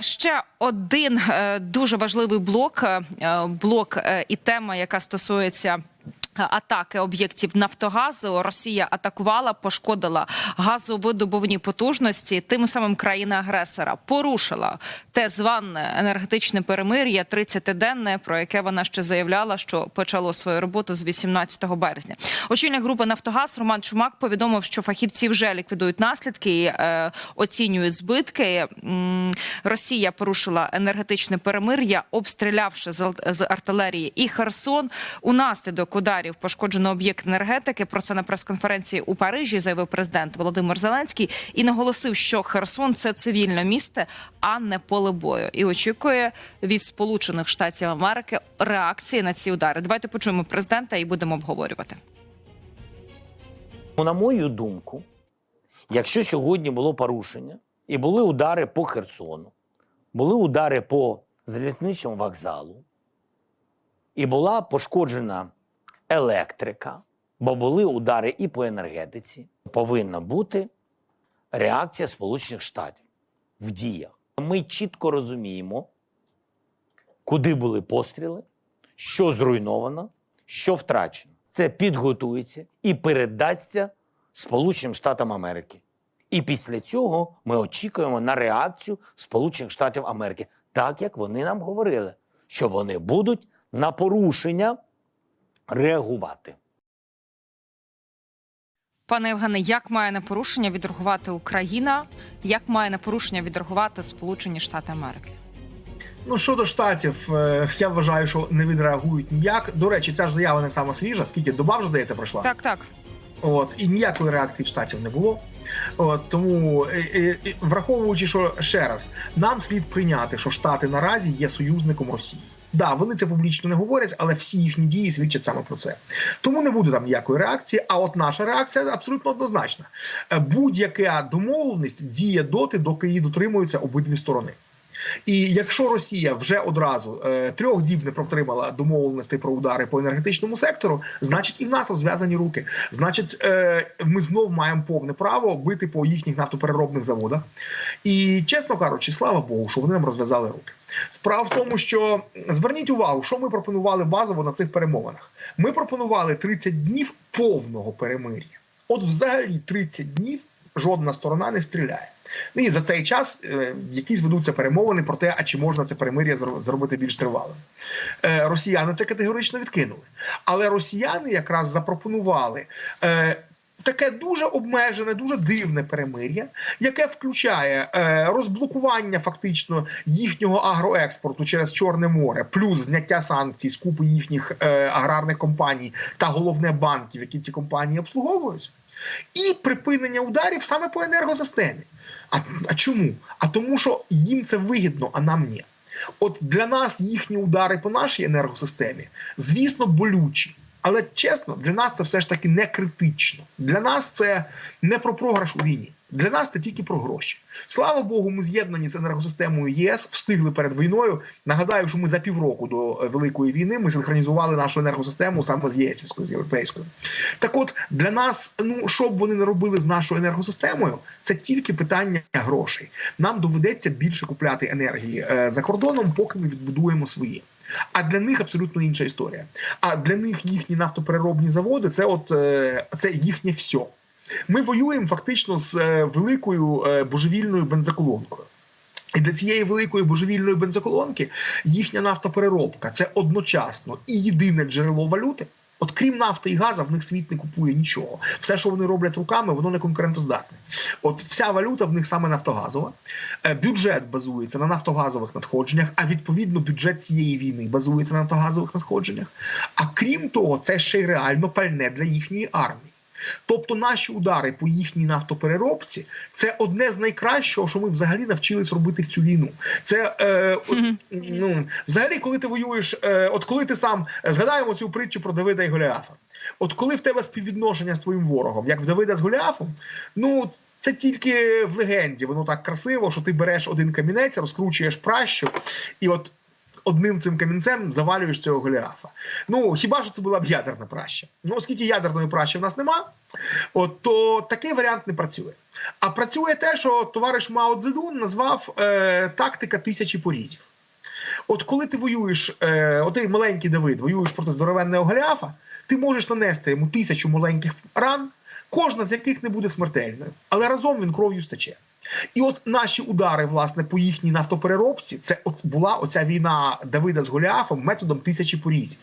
Ще один е, дуже важливий блок, е, е, блок е, і тема, яка стосується. Атаки об'єктів Нафтогазу Росія атакувала, пошкодила газовидобувні потужності. Тим самим країна-агресора порушила те зване енергетичне перемир'я 30-денне, про яке вона ще заявляла, що почало свою роботу з 18 березня. Очільник групи Нафтогаз Роман Чумак повідомив, що фахівці вже ліквідують наслідки, і, е, оцінюють збитки. Росія порушила енергетичне перемир'я, обстрілявши з з артилерії і Херсон. Унаслідок ударів пошкоджено об'єкт енергетики. Про це на прес-конференції у Парижі заявив президент Володимир Зеленський і наголосив, що Херсон це цивільне місце, а не поле бою. І очікує від Сполучених Штатів Америки реакції на ці удари. Давайте почуємо президента і будемо обговорювати. На мою думку, якщо сьогодні було порушення і були удари по Херсону, були удари по залізничному вокзалу, і була пошкоджена електрика, бо були удари і по енергетиці, повинна бути реакція Сполучених Штатів в діях. Ми чітко розуміємо, куди були постріли, що зруйновано, що втрачено. Це підготується і передасться Сполученим Штатам Америки. І після цього ми очікуємо на реакцію Сполучених Штатів Америки, так як вони нам говорили, що вони будуть на порушення реагувати. Пане Євгене, як має на порушення відреагувати Україна? Як має на порушення відреагувати Сполучені Штати Америки? Ну щодо штатів, е, я вважаю, що не відреагують ніяк. До речі, ця ж заява не сама свіжа. Скільки доба вже здається пройшла? Так, так. От і ніякої реакції штатів не було. От тому, е, е, е, враховуючи, що ще раз нам слід прийняти, що штати наразі є союзником Росії. Да, вони це публічно не говорять, але всі їхні дії свідчать саме про це. Тому не буде там ніякої реакції. А от наша реакція абсолютно однозначна. Е, Будь-яка домовленість діє доти, доки її дотримуються обидві сторони. І якщо Росія вже одразу е, трьох діб не протримала домовленостей про удари по енергетичному сектору, значить і в нас розв'язані руки. Значить, е, ми знов маємо повне право бити по їхніх нафтопереробних заводах. І чесно кажучи, слава Богу, що вони нам розв'язали руки. Справа в тому, що зверніть увагу, що ми пропонували базово на цих перемовинах. Ми пропонували 30 днів повного перемир'я. От, взагалі, 30 днів жодна сторона не стріляє. Ну і за цей час е, якісь ведуться перемовини про те, а чи можна це перемир'я зро- зробити більш тривалим. Е, росіяни це категорично відкинули. Але росіяни якраз запропонували. Е, Таке дуже обмежене, дуже дивне перемир'я, яке включає е, розблокування фактично їхнього агроекспорту через Чорне море, плюс зняття санкцій з купи їхніх е, аграрних компаній та головне банків, які ці компанії обслуговують, і припинення ударів саме по енергосистемі. А, а чому? А тому, що їм це вигідно, а нам ні. От для нас їхні удари по нашій енергосистемі, звісно, болючі. Але чесно, для нас це все ж таки не критично. Для нас це не про програш у війні. Для нас це тільки про гроші. Слава Богу, ми з'єднані з енергосистемою ЄС, встигли перед війною. Нагадаю, що ми за півроку до е, великої війни ми синхронізували нашу енергосистему саме з ЄСівською, з європейською. Так от для нас, ну що б вони не робили з нашою енергосистемою, це тільки питання грошей. Нам доведеться більше купляти енергії е, за кордоном, поки ми відбудуємо свої. А для них абсолютно інша історія. А для них їхні нафтопереробні заводи це от е, це їхнє все. Ми воюємо фактично з е, великою е, божевільною бензоколонкою. І для цієї великої божевільної бензоколонки їхня нафтопереробка це одночасно і єдине джерело валюти. От крім нафти і газу, в них світ не купує нічого. Все, що вони роблять руками, воно не конкурентоздатне. От вся валюта в них саме нафтогазова. Е, Бюджет базується на нафтогазових надходженнях, а відповідно бюджет цієї війни базується на нафтогазових надходженнях. А крім того, це ще й реально пальне для їхньої армії. Тобто наші удари по їхній нафтопереробці це одне з найкращого, що ми взагалі навчились робити в цю війну. Це е, от, ну взагалі, коли ти воюєш, е, от коли ти сам згадаємо цю притчу про Давида і Голіафа. От коли в тебе співвідношення з твоїм ворогом, як в Давида з Голіафом, ну це тільки в легенді. Воно так красиво, що ти береш один камінець, розкручуєш пращу, і от одним цим камінцем завалюєш цього Голіафа. Ну хіба що це була б ядерна праща? Ну оскільки ядерної пращі в нас нема, от то такий варіант не працює. А працює те, що товариш Мао Цзедун назвав е, тактика тисячі порізів. От коли ти воюєш, е, отий маленький Давид, воюєш проти здоровенного Голіафа, ти можеш нанести йому тисячу маленьких ран, кожна з яких не буде смертельною, але разом він кров'ю стече. І от наші удари, власне, по їхній нафтопереробці, це от була оця війна Давида з Голіафом методом тисячі порізів.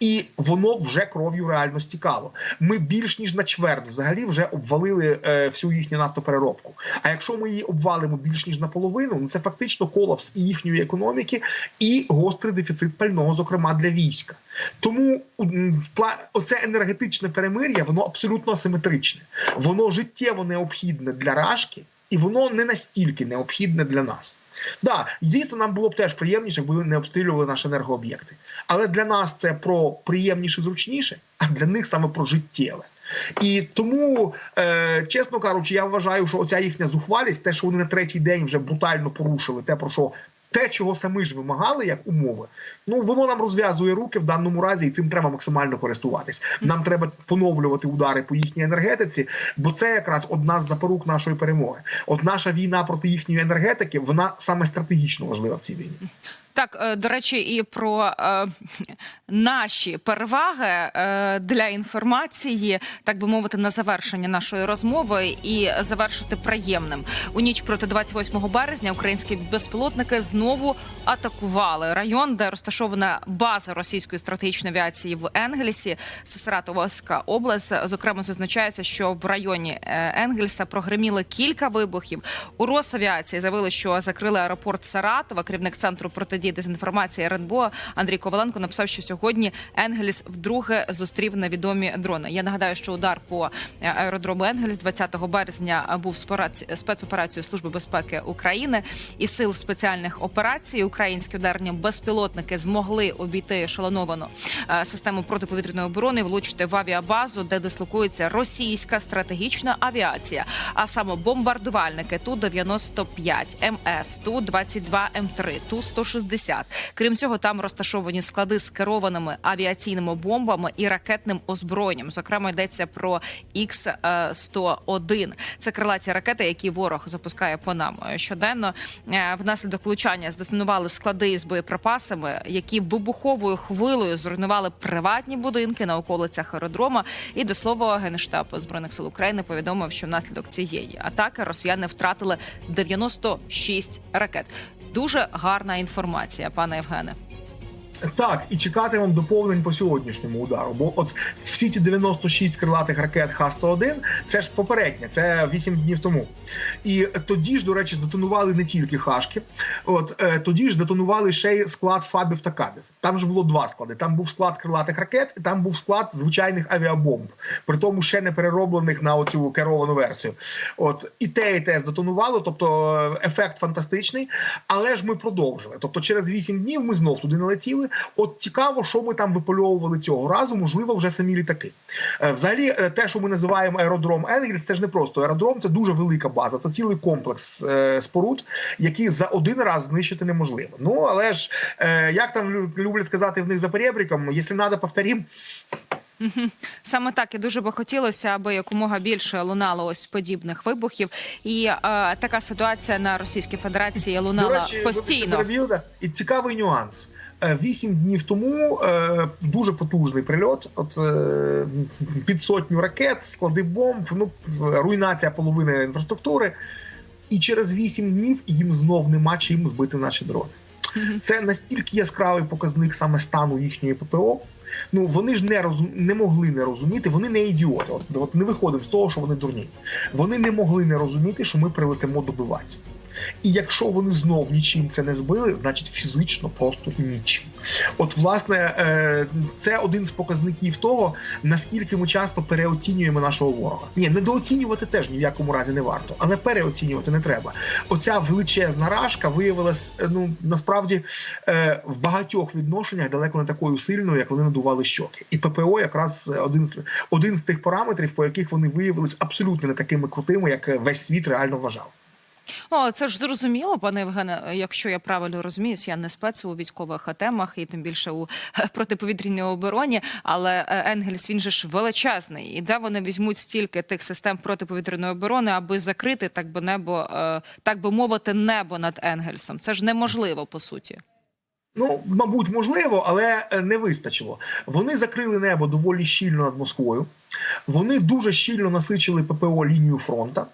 І воно вже кров'ю реально стікало. Ми більш ніж на чверть взагалі вже обвалили е, всю їхню нафтопереробку. А якщо ми її обвалимо більш ніж наполовину, ну це фактично колапс і їхньої економіки, і гострий дефіцит пального, зокрема для війська. Тому оце енергетичне перемир'я, воно абсолютно асиметричне, воно життєво необхідне для Рашки, і воно не настільки необхідне для нас. Да, звісно, нам було б теж приємніше, якби не обстрілювали наші енергооб'єкти. Але для нас це про приємніше, зручніше, а для них саме про життєве. І тому, е, чесно кажучи, я вважаю, що оця їхня зухвалість, те, що вони на третій день вже брутально порушили, те про що. Те, чого самі ж вимагали як умови, ну воно нам розв'язує руки в даному разі, і цим треба максимально користуватись. Нам треба поновлювати удари по їхній енергетиці, бо це якраз одна з запорук нашої перемоги. От наша війна проти їхньої енергетики, вона саме стратегічно важлива в цій війні. Так, е, до речі, і про е, наші переваги е, для інформації, так би мовити, на завершення нашої розмови і завершити приємним. У ніч проти 28 березня українські безпілотники знову атакували район, де розташована база російської стратегічної авіації в Енгельсі. Це область. Зокрема, зазначається, що в районі Енгельса прогреміли кілька вибухів. У Росавіації заявили, що закрили аеропорт Саратова. Керівник центру протидії дезінформації РНБО Андрій Коваленко написав, що сьогодні Енгельс вдруге зустрів невідомі дрони. Я нагадаю, що удар по е, аеродрому Енгельс 20 березня був спецоперацією Служби безпеки України і сил спеціальних операцій. Українські ударні безпілотники змогли обійти шалоновану е, систему протиповітряної оборони, влучити в авіабазу, де дислокується російська стратегічна авіація, а саме бомбардувальники ту 95 МС, ту 22 М3, ту 160 Крім цього, там розташовані склади з керованими авіаційними бомбами і ракетним озброєнням. Зокрема, йдеться про Х 101 Це крилаті ракети, які ворог запускає по нам щоденно. Е, Внаслідок влучання здетонували склади з боєприпасами, які вибуховою хвилою зруйнували приватні будинки на околицях аеродрома. І до слова, генштаб збройних сил України повідомив, що внаслідок цієї атаки росіяни втратили 96 ракет. Дуже гарна інформація, пане Євгене. Так, і чекатимемо доповнень по сьогоднішньому удару. Бо от всі ці 96 крилатих ракет Х-101 це ж попереднє, це 8 днів тому. І тоді ж, до речі, здетонували не тільки хашки, от е, тоді ж детонували ще й склад фабів та кабів. Там ж було два склади. Там був склад крилатих ракет, і там був склад звичайних авіабомб, при тому ще не перероблених на оцю керовану версію. От і те, і те здетонувало, тобто е, ефект фантастичний. Але ж ми продовжили. Тобто, через 8 днів ми знов туди налетіли. От цікаво, що ми там випольовували цього разу, можливо, вже самі літаки. Е, Взагалі, е, те, що ми називаємо аеродром Енгельс, це ж не просто аеродром, це дуже велика база. Це цілий комплекс споруд, які за один раз знищити неможливо. Ну але ж як там лю- люблять сказати в них за перебріком, якщо треба, повторім. Саме так і дуже би хотілося, аби якомога більше лунало ось подібних вибухів. І е, така ситуація на Російській Федерації лунала До речі, постійно. І цікавий нюанс. Е, Вісім днів тому е, дуже потужний прильот. От е, під сотню ракет, склади бомб, ну руйнація половини інфраструктури. І через вісім днів їм знов нема чим збити наші дрони. Це настільки яскравий показник саме стану їхньої ППО. Ну вони ж не розум... не могли не розуміти. Вони не ідіоти. От, от не виходимо з того, що вони дурні. Вони не могли не розуміти, що ми прилетимо добивати. І якщо вони знов нічим це не збили, значить фізично просто нічим. От, власне, е, це один з показників того, наскільки ми часто переоцінюємо нашого ворога. Ні, недооцінювати теж ні в якому разі не варто, але переоцінювати не треба. Оця величезна рашка виявилась е, ну насправді е, в багатьох відношеннях далеко не такою сильною, як вони надували щоки. І ППО якраз один з один з тих параметрів, по яких вони виявились абсолютно не такими крутими, як весь світ реально вважав. Але це ж зрозуміло, пане Євгене, якщо я правильно розумію, я не спец у військових темах і тим більше у е, протиповітряній обороні. Але е, Енгельс він же ж величезний. І де вони візьмуть стільки тих систем протиповітряної оборони, аби закрити так би небо, е, так би мовити, небо над Енгельсом? Це ж неможливо по суті. Ну, мабуть, можливо, але не вистачило. Вони закрили небо доволі щільно над Москвою. Вони дуже щільно насичили ППО лінію фронта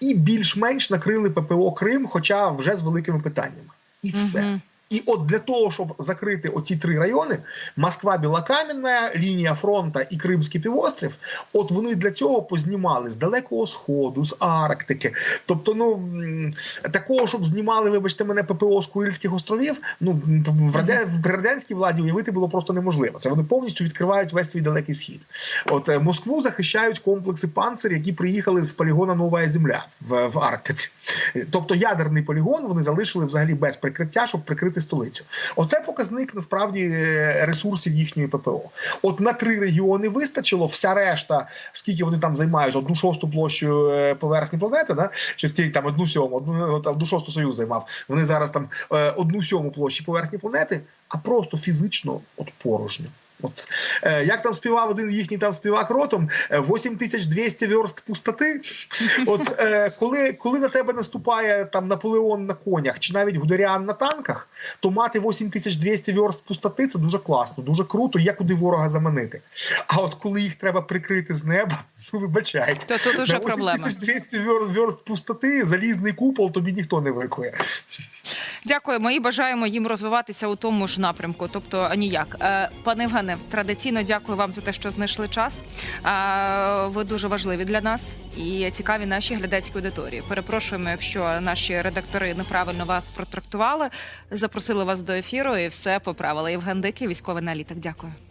і більш-менш накрили ППО Крим, хоча вже з великими питаннями. І все. І от для того, щоб закрити оці три райони: Москва, Білокам'яна, лінія фронта і Кримський півострів, от вони для цього познімали з далекого сходу, з Арктики. Тобто, ну такого, щоб знімали, вибачте мене, ППО з Курильських островів, ну в в радянській владі уявити було просто неможливо. Це вони повністю відкривають весь свій далекий схід. От е, Москву захищають комплекси панцир, які приїхали з полігона Нова Земля в, в Арктиці. Тобто ядерний полігон вони залишили взагалі без прикриття, щоб прикрити столицю. Оце показник насправді е, ресурсів їхньої ППО. От на три регіони вистачило, вся решта, скільки вони там займають, одну шосту площу е, поверхні планети, да? чи скільки там одну сьому, одну, одну шосту союз займав. Вони зараз там е, одну сьому площі поверхні планети, а просто фізично от порожньо. От е, як там співав один їхній там співак ротом, е, 8200 верст пустоти. От е, коли, коли на тебе наступає там Наполеон на конях чи навіть Гудеріан на танках, то мати 8200 верст пустоти це дуже класно, дуже круто, є куди ворога заманити. А от коли їх треба прикрити з неба, ну вибачайте. То тут уже проблема. 8200 верст, верст пустоти, залізний купол тобі ніхто не викує. Дякуємо і бажаємо їм розвиватися у тому ж напрямку, тобто ніяк. Е, Пане Євгене, традиційно дякую вам за те, що знайшли час. Е, Ви дуже важливі для нас і цікаві нашій глядацькій аудиторії. Перепрошуємо, якщо наші редактори неправильно вас протрактували, запросили вас до ефіру і все поправили. Євген Дикий, військовий аналітик. Дякую.